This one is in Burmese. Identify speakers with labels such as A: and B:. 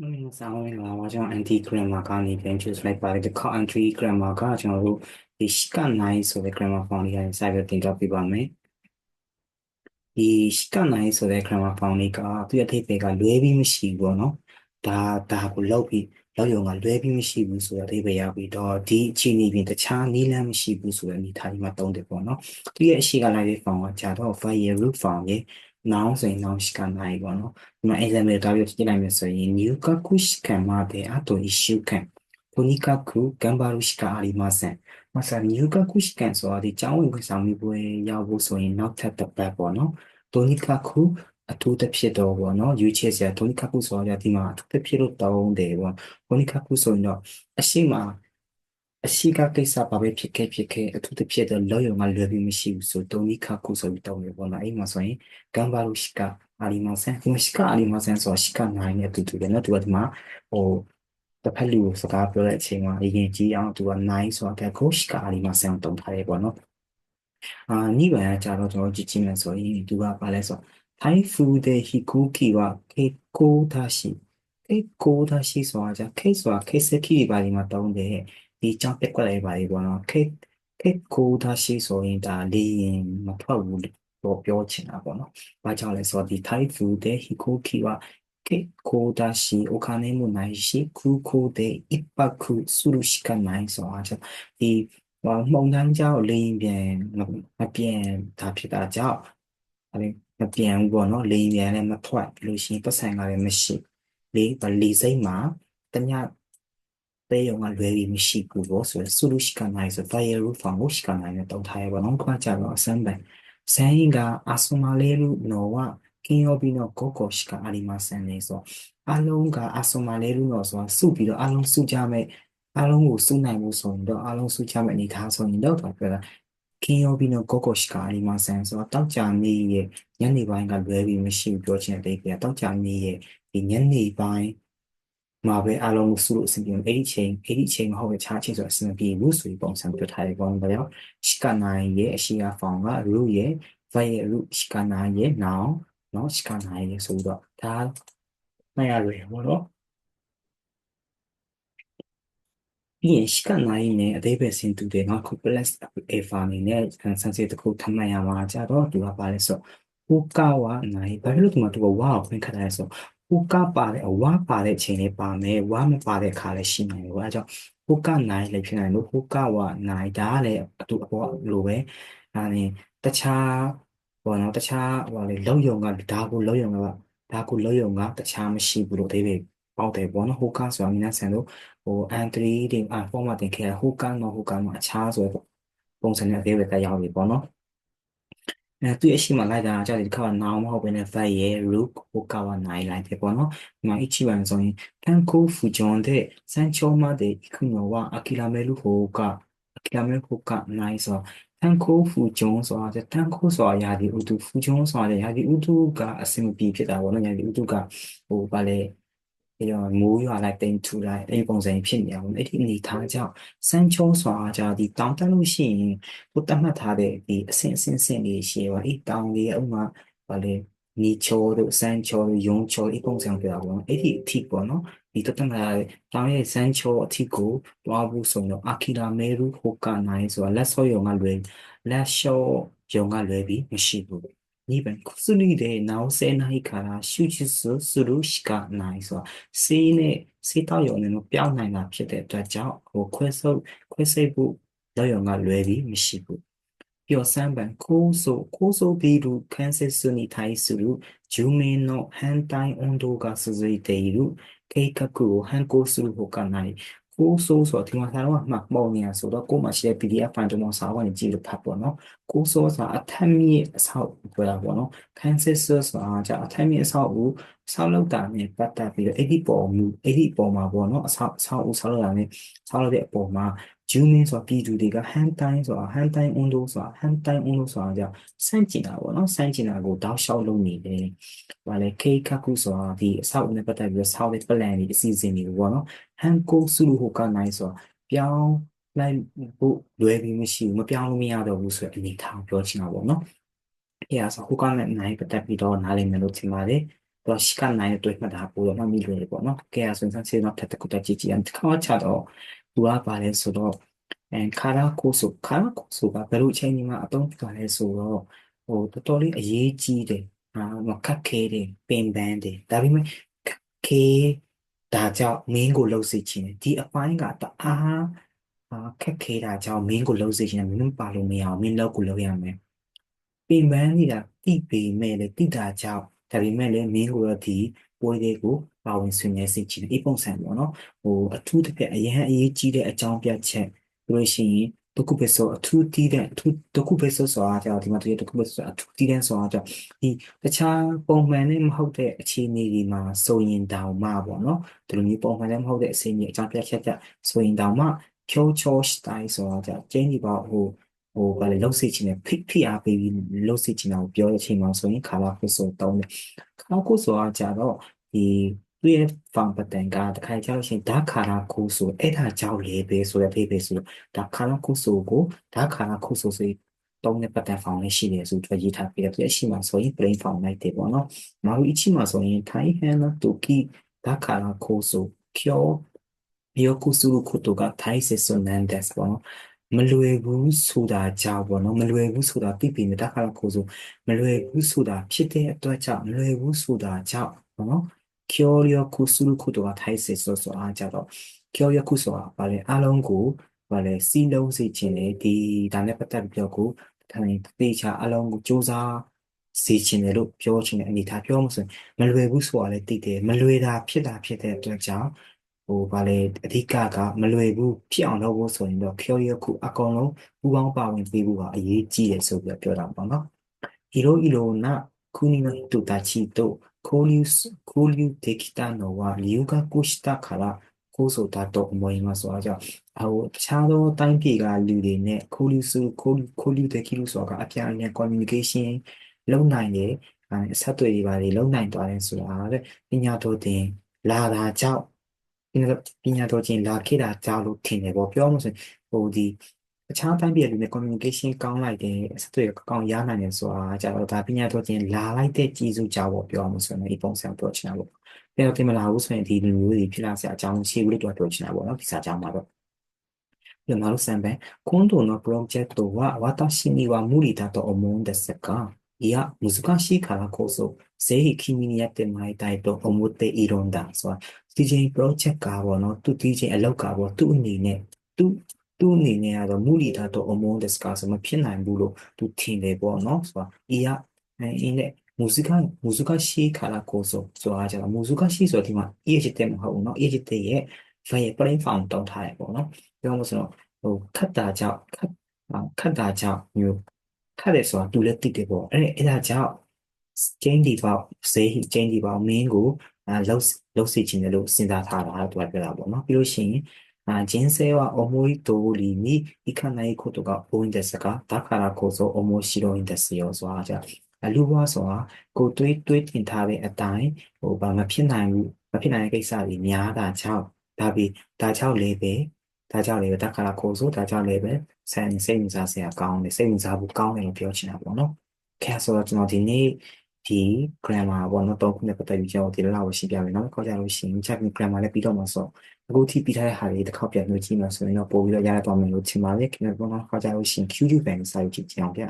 A: မင်္ဂလာပါကျွန်တော် anti grammar ကနေ ပြန် choose လိုက်ပါတယ်ဒီခေါ anti grammar ကကျွန်တော်တို့ဒီ shika 9ဆိုတဲ့ grammar form လေးကနေစပြီးတင်ပြပေးပါမယ်ဒီ shika 9ဆိုတဲ့ grammar form လေးကသူ့အထိပ္ပယ်ကလွဲပြီးမရှိဘူးပေါ့နော်ဒါဒါကိုလောက်ပြီးလောက်ရုံကလွဲပြီးမရှိဘူးဆိုတဲ့အထိပ္ပယ်ရောက်ပြီးတော့ဒီအခြေအနေပြင်တခြားနည်းလမ်းမရှိဘူးဆိုတဲ့အနေထားဒီမှာသုံးတယ်ပေါ့နော်သူရဲ့အရှိကလိုက်တဲ့ form ကကြာတော့ file root form ရဲ့ noun ဆိုရင် noun ရှိကနိုင်ပေါ့နော်ဒီမှာ example တောက်ရကြည့်လိုက်မယ်ဆိုရင် new kaku ရှိကမှာတဲ့အတူ issue ခံ tonikaku gambaru ရှိကအလီမဆန်မဆန် new kaku ရှိကဆိုတာဒီကျောင်းဝင်ခွင့်ဆောင်မှုပွဲရောက်ဖို့ဆိုရင်နောက်ထပ်တစ်ပတ်ပေါ့နော် tonikaku အထူးသဖြင့်တော့ဗောနော်ယူချက်စရာ tonikaku ဆိုတာဒီမှာအထူးသဖြင့်တော့တောင်းတယ်ဗော tonikaku ဆိုရင်တော့အရှိမ အရှိကကိစ္စပါပဲဖြစ်ခဲ့ဖြစ်ခဲ့အထူးသဖြင့်တော့လောယုံကလွယ်ပြီးမရှိဘူးဆိုတုံနိခခုဆိုပြီးတောင်းနေပေါ့နော်အဲ့မှာဆိုရင်ဂမ်ဘာရုရှိကအလီမဆန်ဒီရှိကအလီမဆန်ဆိုတာရှိကနိုင်တဲ့အတူတူပဲနော်သူကဒီမှာဟိုတစ်ဖက်လူကိုစကားပြောတဲ့အချိန်မှာအရင်ကြီးအောင်သူကနိုင်ဆိုတာကိုရှိကအလီမဆန်ကိုတုံထားတယ်ပေါ့နော်အာနိဗ္ဗာန်ကကြတော့ကျွန်တော်ကြည့်ကြည့်မယ်ဆိုရင်သူကဘာလဲဆိုတော့ထိုင်ဖူတဲ့ဟီကူကီဝကေကိုဒါရှိကေကိုဒါရှိဆိုတာじゃ case ဆိုတာ case ခီပါဒီမှာတောင်းတယ် ဒီကြောင့်ပြက်ကွက်လိုက်ပါလေပေါ့နော်ခေခေကိုဒါရှိဆိုရင်ဒါလေးရင်မထွက်ဘူးလို့ပြောချင်တာပေါ့နော်။ဘာကြောင့်လဲဆိုတော့ဒီ type 2တဲ့ဟီကိုကီは結構だしお金もないし空港で一泊するしかないဆိုတာကြောင့်ဒီမုံတန်းကြောင့်လေရင်ပြန်မပြန်တာဖြစ်တာကြောင့်အဲမပြန်ဘူးပေါ့နော်လေရင်ပြန်လည်းမထွက်လို့ရှိရင် ပတ်စံကလည်းမရှိလေလေစိတ်မှာတ냐ပဲရုံကလွယ်ပြီးမရှိဘူးပေါ့ဆိုတော့ solution ကနိုင်ဆို fire roof ဖောင်ကိုရှိကနိုင်နဲ့တောက်ထားရပါတော့ခွာကြတော့အစမ်းပဲဆန်းရင်ကအဆုမလေးလူနော်ဝကင်းရောပြီးတော့ကိုကိုရှိကအလီမဆန်နေဆိုအလုံးကအဆုမလေးလူနော်ဆိုတာစုပြီးတော့အလုံးစုကြမဲ့အလုံးကိုစုနိုင်မှုဆိုရင်တော့အလုံးစုကြမဲ့အနေထားဆိုရင်တော့ပြောတာကင်းရောပြီးတော့ကိုကိုရှိကအလီမဆန်ဆိုတော့တောက်ကြနေရဲ့ညနေပိုင်းကလွယ်ပြီးမရှိဘူးပြောချင်တဲ့တိတ်ပြတောက်ကြနေရဲ့ဒီညနေပိုင်း မှာပဲအားလုံးစုလို့အဆင်ပြေအဲ့ဒီချိန်အဲ့ဒီချိန်မဟုတ်ပဲခြားချိန်ဆိုအဆင်ပြေဘူးဆိုပြီးပုံစံပြထားတယ်ပေါ့နော်ဒါကြောင့် shikana ရဲ့အရှိအဖောင်က root ရဲ့ verb ရဲ့ root shikana ရဲ့ noun เนาะ shikana ရဲ့ဆိုတော့ဒါနိုင်ရတယ်ပေါ့နော်ပြီးရင် shikana ရဲ့နဲ့အသေးပဲဆင်တူတယ်နော် complex alpha အနေနဲ့ဆန်စစ်တစ်ခုထပ်မှတ်ရမှာကြတော့သူကပါလဲဆိုဟိုကာဝနိုင်ဘာလို့ဒီမှာသူကဝါကိုဖွင့်ခတ်တယ်ဆိုဟို ကပါတဲ့ဝါပါတဲ့ချိန်လေးပါမယ်ဝါမပါတဲ့ခါလည်းရှိနိုင်တယ်ပေါ့အဲကြောင့်ဟိုကနိုင်လည်းဖြစ်နိုင်လို့ဟိုကဝါနိုင်ဒါကလည်းအတူအပေါ်လိုပဲဒါနဲ့တခြားဘောနော်တခြားဟိုလေလောက်ယုံကဒါကိုလောက်ယုံကဒါကိုလောက်ယုံကတခြားမရှိဘူးလို့အသေးပဲပေါက်တယ်ပေါ့နော်ဟိုကဆိုတာမိနာဆန်လို့ဟို entry တွေအ format တင်ခဲ့ဟိုကတော့ဟိုကမှာအခြားဆိုပုံစံနဲ့အသေးပဲတက်ရောက်ပြီပေါ့နော် အဲသူရဲ့အရှိမလိုက်တာကြာဒီခါကနောင်မဟုတ်ဘဲနဲ့ fight ရဲ့ rook ကိုကဝနိုင်လိုက်တယ်ပေါ့နော်ဒီမှာ一番ဆိုရင်တန်ကိုဖူဂျွန်တဲ့စန်ချိုမတဲ့ခုနောဝအကီလာမဲလူဟိုကအကီလာမဲဟိုကနိုင်ဆိုတန်ကိုဖူဂျွန်ဆိုတာတန်ကိုဆိုတာယာဒီဥတုဖူဂျွန်ဆိုတာယာဒီဥတုကအစင်ပြေဖြစ်တာပေါ့နော်ယာဒီဥတုကဟိုဗာလေ ပြီးတော့မိုးရွာလိုက်တိမ်ထူလိုက်အဲ့ဒီပုံစံဖြစ်နေအောင်အဲ့ဒီအနေထားကြောင့်စမ်းချုံးစွာကြဒီတောင်းတလို့ရှိရင်ဟိုတတ်မှတ်ထားတဲ့ဒီအဆင့်အဆင့်ဆင့်လေးရှိပါအဲ့တောင်းလေးဥမာဗာလေနီချိုတို့စမ်းချိုတို့ယုံချိုဒီပုံစံပြတာပေါ့အဲ့ဒီအထိပေါ့နော်ဒီတတ်မှတ်ထားတဲ့တောင်းရဲ့စမ်းချိုအထိကိုတွားဖို့ဆိုတော့အာခီလာမဲရူဟိုကနိုင်ဆိုတာလက်ဆော့ယုံကလွယ်လက်ရှော့ယုံကလွယ်ပြီးမရှိဘူး 2番、薬で治せないから手術するしかないဆိုဆေးနဲ့ဆေးတောက်ရုံနဲ့မပြောင်းနိုင်တာဖြစ်တဲ့အတွက်ကြောင့်ဟိုခွဲဆုပ်ခွဲစိတ်ဖို့လောက်ရုံကလွယ်ပြီးမရှိဘူးပြီးတော့3番構造構造ビル関節に対する住民の反対運動が続いている計画を変更するほかない ကိုဆိုးဆိုတော့ဒီမှာထားတော့မှပုံနေရဆိုတော့ကိုမှရှိတဲ့ PDF ဖိုင်တုံးစာဝင်ကြည့်လို့ဖတ်ပေါ့နော်ကိုဆိုးဆိုတာအထက်မြင့်အဆောက်ပြောတာပေါ့နော် Kansas ဆိုတာじゃအထက်မြင့်အဆောက်ဦးဆောက်လုပ်တာနဲ့ပတ်သက်ပြီးတော့အဲ့ဒီပုံမူအဲ့ဒီပုံမှာပေါ့နော်အဆောက်အဆောက်ဦးဆောက်လုပ်တာနဲ့ဆောက်လုပ်တဲ့အပေါ်မှာ ဂျူးမင်းဆိုတာပြည်သူတွေကဟန်တိုင်းဆိုတာဟန်တိုင်းအွန်ဒိုဆိုတာဟန်တိုင်းအွန်ဒိုဆိုတာကြောင့်စန့်ကျင်တာပေါ့နော်စန့်ကျင်တာကိုတောက်လျှောက်လုပ်နေတယ်။ဘာလဲခေခကုဆိုတာဒီအဆောက်အဦနဲ့ပတ်သက်ပြီးတော့ဆောက်တဲ့ plan တွေအစီအစဉ်တွေပေါ့နော်။ဟန်ကိုစုလို့ဟိုကနိုင်ဆိုတာပြောင်းလိုက်ဖို့လွယ်ပြီးမရှိဘူးမပြောင်းလို့မရတော့ဘူးဆိုတဲ့အနေထားပြောချင်တာပေါ့နော်။အဲဒါဆိုဟိုကနဲ့နိုင်ပတ်သက်ပြီးတော့နားလည်မယ်လို့ထင်ပါတယ်။တော့ရှိကနိုင်တဲ့တွေ့မှတ်တာပို့တော့မှမိလွယ်ပေါ့နော်ကဲအဲ့ဆိုရင်စေတော့ထပ်တစ်ခုတည်းကြည့်ကြည့်အောင်တစ်ခါချတော့ သူကပါလဲဆိုတော့အဲခါရာကိုဆိုခါရာကိုဆိုကဘယ်လိုအချိန်ကြီးမှာအသုံးပြုပါလဲဆိုတော့ဟိုတော်တော်လေးအရေးကြီးတယ်ဟာခက်ခဲတယ်ပင်ပန်းတယ်ဒါပေမဲ့ခက်ခဲဒါကြောင့်မင်းကိုလှုပ်စေခြင်းဒီအပိုင်းကတအားခက်ခဲတာကြောင့်မင်းကိုလှုပ်စေခြင်းမင်းပါလို့မရအောင်မင်းလောက်ကိုလှုပ်ရမယ်ပင်ပန်းနေတာတိပေမဲ့လေတိတာကြောင့်ဒါပေမဲ့လည်းမင်းကိုတော့ဒီ ပွဲတွေကိုပါဝင်ဆွေးနွေးစေချင်တယ်အပုံစံပေါ့နော်ဟိုအထူးတစ်ပြက်အရင်အရေးကြီးတဲ့အကြောင်းပြချက်ပြောလို့ရှိရင်တခုပဲဆိုအထူးတီးတဲ့အထူးတခုပဲဆိုဆိုတာကြောင့်ဒီမှာတည်းတခုပဲဆိုအထူးတီးတဲ့ဆိုတာကြောင့်ဒီတခြားပုံမှန်နဲ့မဟုတ်တဲ့အခြေအနေတွေမှာဆိုရင်တောင်မှပေါ့နော်ဒီလိုမျိုးပုံမှန်နဲ့မဟုတ်တဲ့အခြေအနေအကြောင်းပြချက်ချက်ဆိုရင်တောင်မှချိုးချိုးစတိုင်ဆိုတာကြောင့်ကျင်းဒီပေါ့ဟို ဟိုဘာလဲလှုပ်စေချင်တယ်ဖိဖိအားပေးပြီးလှုပ်စေချင်တာကိုပြောတဲ့အချိန်မှာဆိုရင်ခါလာဖို့ဆိုတောင်းတယ်ခါလာဖို့ဆိုတာကြတော့ဒီသူ့ရဲ့ farm pattern ကတခါကျလို့ရှိရင်ဒါခါလာခိုးဆိုအဲ့ဒါကြောင့်လေပဲဆိုတဲ့ဖေးဖေးဆိုတော့ဒါခါလာခိုးဆိုကိုဒါခါလာခိုးဆိုဆိုတုံးတဲ့ pattern farm လေးရှိတယ်ဆိုတော့ရေးထားပြီးတော့သူအရှိမှဆိုရင် brain farm လိုက်တယ်ပေါ့နော်။မာဘူးအချိမှဆိုရင် Thai hand to ki ဒါခါလာခိုးဆို kyo ယောကုစုရုခုတိုက Thai Sesonandes ပေါ့နော်။ မလွယ်ဘူးဆိုတာကြောင့်ပေါ့နော်မလွယ်ဘူးဆိုတာသိပြီတခါတော့ကိုဆိုမလွယ်ဘူးဆိုတာဖြစ်တဲ့အတွက်ကြောင့်မလွယ်ဘူးဆိုတာကြောင့်ပေါ့နော်ကျော်ရခုစုခုတော့ထိုက်စစ်ဆိုဆိုအားကြတော့ကျော်ရခုဆိုတာဗာလေအားလုံးကိုဗာလေစီးလုံးစေခြင်းလေဒီဒါနဲ့ပတ်သက်ပြီးတော့ကိုထိုင်တေချာအားလုံးကိုစူးစမ်းစေခြင်းလေလို့ပြောခြင်းလေအနေထားပြောမှဆိုရင်မလွယ်ဘူးဆိုတာလည်းသိတယ်မလွယ်တာဖြစ်တာဖြစ်တဲ့အတွက်ကြောင့် ဟိုဗာလေအဓိကကမလွယ်ဘူးဖြစ်အောင်လုပ်ဖို့ဆိုရင်တော့ theory ခုအကောင်လုံးပူပေါင်းပါဝင်ပေးဖို့ကအရေးကြီးတယ်ဆိုပြီးပြောတာပေါ့နော်ဟီရိုဟီရိုနာခုနီနိုတူတာချီတိုခိုလျူခိုလျူဒေကိတာနိုဝါလျူကကုရှတာခလာကိုဆိုတာတော့အမွေမှာဆိုတော့ကြောင့်အဟိုတခြားသောတိုင်းပြည်ကလူတွေနဲ့ခိုလျူစုခိုလျူခိုလျူဒေကိလူဆိုတာကအပြန်အလှန် communication လုပ်နိုင်တယ်အဆက်အသွယ်တွေပါတွေလုပ်နိုင်သွားတယ်ဆိုတာတဲ့ပညာတော်တင်လာတာကြောင့် ပညာတော်ချင်းလာခဲ့တာကြောက်လို့ထင်တယ်ပေါ့ပြောမှဆိုရင်ဟိုဒီအခြားတိုင်းပြည်လူနဲ့ communication ကောင်းလိုက်တယ်အဆက်အသွယ်ကောင်းရနိုင်တယ်ဆိုတာကြတော့ဒါပညာတော်ချင်းလာလိုက်တဲ့ကြီးစုကြောက်ပေါ့ပြောမှဆိုရင်ဒီပုံစံပြောချင်တာပေါ့ပြန်တော့တင်မလာဘူးဆိုရင်ဒီလူမျိုးတွေဖြစ်လာစရာအကြောင်းရှိဘူးလို့ပြောချင်တာပေါ့နော်ဒီစာကြောင်းမှာတော့で、なるせんべん。今度のプロジェクトは私には無理だと思うんですが、いや、難しいからこそ、ぜひ君にやってもらいたいと思っているんだ。そう DJ project ကပေါ့နော်သူ DJ အလောက်ကပေါ့သူ့အနေနဲ့သူသူ့အနေနဲ့ကတော့မူလီတာတော့အမုန်းဒစ်ကဆိုမဖြစ်နိုင်ဘူးလို့သူထင်တယ်ပေါ့နော်ဆိုတော့အီရအင်းနဲ့မူဇီကာမူဇီကာရှိခါလာကိုဆိုဆိုတာကျတော့မူဇီကာရှိဆိုဒီမှာအေးချစ်တဲ့မဟုတ်ဘူးเนาะအေးချစ်တဲ့ရဲ့ file plain form တောင်းထားရပေါ့နော်ပြောမှဆိုတော့ဟိုခတ်တာကြောင့်ခတ်ခတ်တာကြောင့်မျိုးခတ်တယ်ဆိုတာသူလည်းသိတယ်ပေါ့အဲ့အဲ့ဒါကြောင့် change ဒီပေါ့ say change ဒီပေါ့မင်းကို အဲလောက်လောက်စီခြင်းလို့စဉ်းစားထားတာသူကပြောတာပေါ့နော်ပြီးလို့ရှိရင်あ人生は思い通りにいかないことが多いんですが、だからこそ面白いんですよ。ဆိုတော့じゃあလူဘွားဆိုတာကိုတွေးတွေးတင်ထားတဲ့အတိုင်းဟိုဘာမဖြစ်နိုင်ဘူးမဖြစ်နိုင်တဲ့ကိစ္စတွေများတာကြောင့်ဒါပြီးဒါကြောင့်လည်းပဲဒါကြောင့်လည်းပဲတခါလာကိုဆိုဒါကြောင့်လည်းပဲစိတ်စိတ်ဝင်စားစရာကောင်းတယ်စိတ်ဝင်စားဖို့ကောင်းတယ်လို့ပြောချင်တာပေါ့နော်။ခဲဆိုတော့ကျွန်တော်ဒီနေ့ ဒီ grammar ပေါ့နော်သုံးခုနဲ့ပတ်သက်ပြီးကျွန်တော်ဒီလောက်ရှိပြမယ်နော်ခေါ်ကြလို့ရှိရင် check grammar လည်းပြီးတော့မှာဆိုအခုထိပြီးထားတဲ့ဟာတွေတစ်ခေါက်ပြန်လို့ကြည့်မှာဆိုရင်တော့ပို့ပြီးတော့ရရသွားမယ်လို့ထင်ပါတယ်ခင်ဗျာပေါ့နော်ခေါ်ကြလို့ရှိရင် QQ bank စာရေးကြည့်အောင်ဗျ